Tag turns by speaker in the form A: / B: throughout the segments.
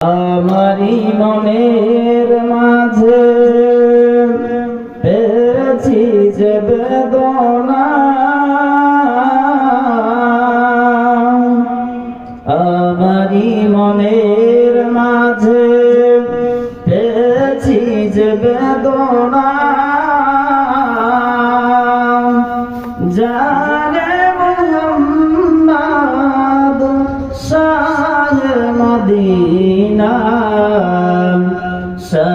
A: আমারি মনের মাঝে পেয়েছি যে বেদনা। আমারি মনের মাঝে পেয়েছি যে বেদনা। জানে Muhammad Shah Medina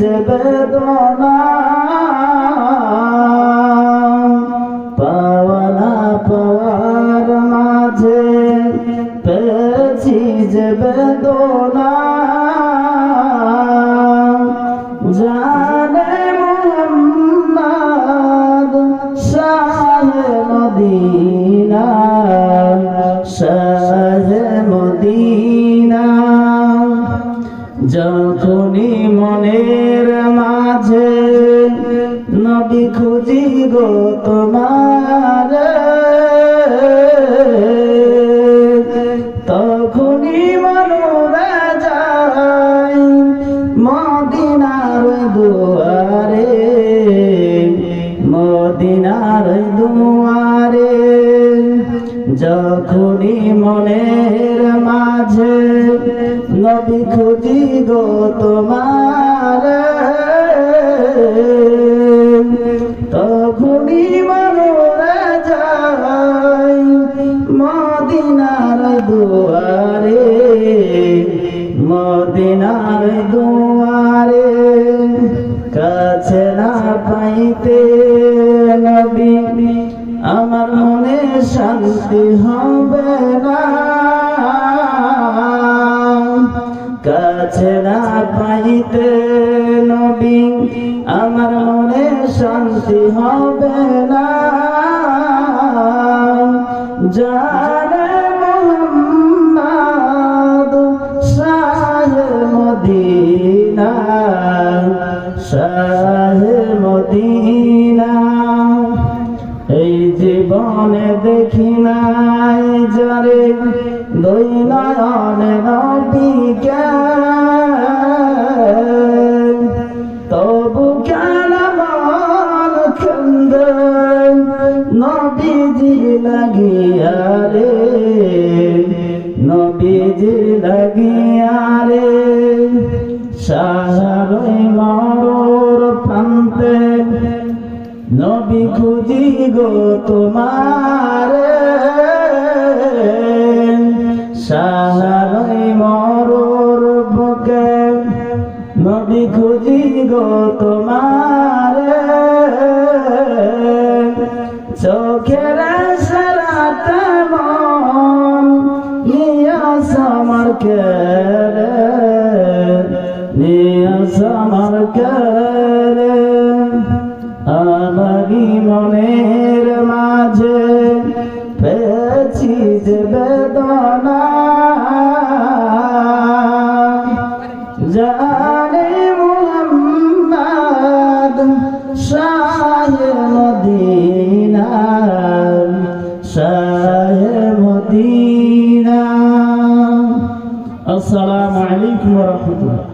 A: যে বেদনা পাওয়ানা পাওয়ার মাঝে পেয়েছি যে বেদনা। জানে Muhammad Shah Medina Shah Medina. যখনই নবী খুঁজি গো তোমার। তখনই মনোরা যায় মদিনার দুয়ারে মদিনার দুয়ারে। যখনই মনের মাঝে নবী খুঁজি গো তোমার। তখনই মনোরা যায় মদিনার দুয়ারে মদিনার দুয়ারে কাছে না পাইতে নবী, আমার মনে শান্তি হবে না। কাছে না পাইতে নবী আমার মনে শান্তি হবে না। জানে Muhammad Shah Medina Shah Medina. এই জীবনে দেখি নাই যারে দুই নয়নে নবীকে। তবু নবীজি লাগিয়া রে, সাহারই মরর প্রান্তে। নবী খুঁজি গো তোমার, সাহারই মরর বুকে। নবী খুঁজি গো তোমার, চোখের কেরে নিয়াস আমার কেরে আমারি মনের মাঝে পেয়েছি যে বেদনা। জানে aquí para.